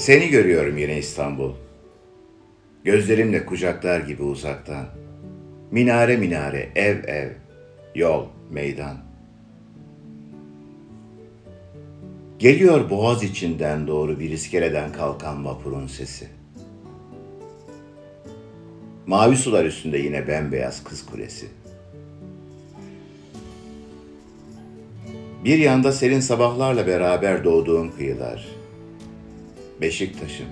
Seni görüyorum yine İstanbul. Gözlerimle kucaklar gibi uzaktan. Minare minare, ev ev, yol, meydan. Geliyor boğaz içinden doğru bir iskeleden kalkan vapurun sesi. Mavi sular üstünde yine bembeyaz kız kulesi. Bir yanda serin sabahlarla beraber doğduğun kıyılar. Beşiktaş'ım.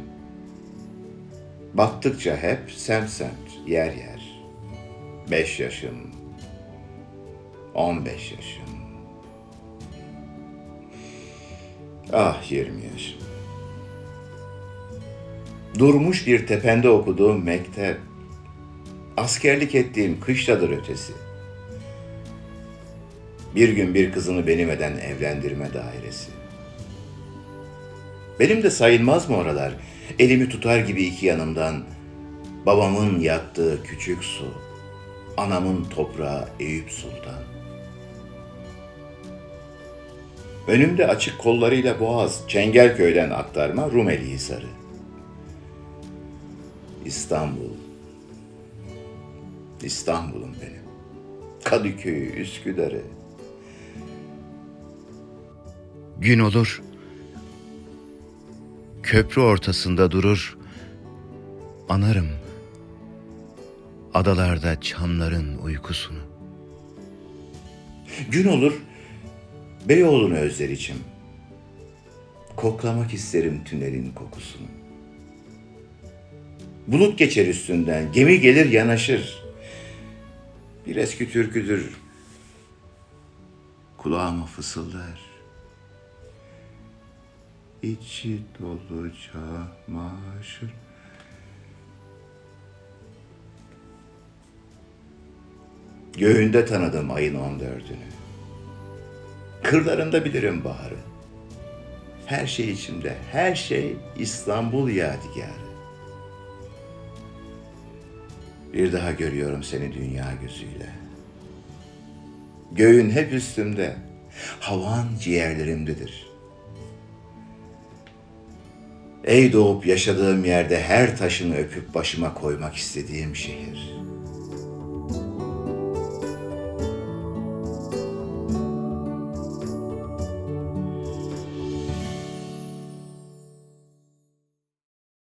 Baktıkça hep semt semt, yer yer. Beş yaşım, on beş yaşım. Ah yirmi yaşım. Durmuş bir tepende okuduğum mektep. Askerlik ettiğim kışladır ötesi. Bir gün bir kızını benim eden evlendirme dairesi. Benim de sayılmaz mı oralar? Elimi tutar gibi iki yanımdan. Babamın yattığı küçük su. Anamın toprağı Eyüp Sultan. Önümde açık kollarıyla boğaz, Çengelköy'den aktarma Rumeli Hisarı. İstanbul. İstanbul'um benim. Kadıköy'ü, Üsküdar'ı. Gün olur, köprü ortasında durur, anarım adalarda çamların uykusunu. Gün olur, Beyoğlu'nu özler içim. Koklamak isterim tünelin kokusunu. Bulut geçer üstünden, gemi gelir yanaşır. Bir eski türküdür, kulağıma fısıldar. İçi dolu çamaşır. Göğünde tanıdım ayın on dördünü. Kırlarında bilirim baharı. Her şey içimde, her şey İstanbul yadigarı. Bir daha görüyorum seni dünya gözüyle. Göğün hep üstümde, havan ciğerlerimdedir. Ey doğup yaşadığım yerde her taşını öpüp başıma koymak istediğim şehir.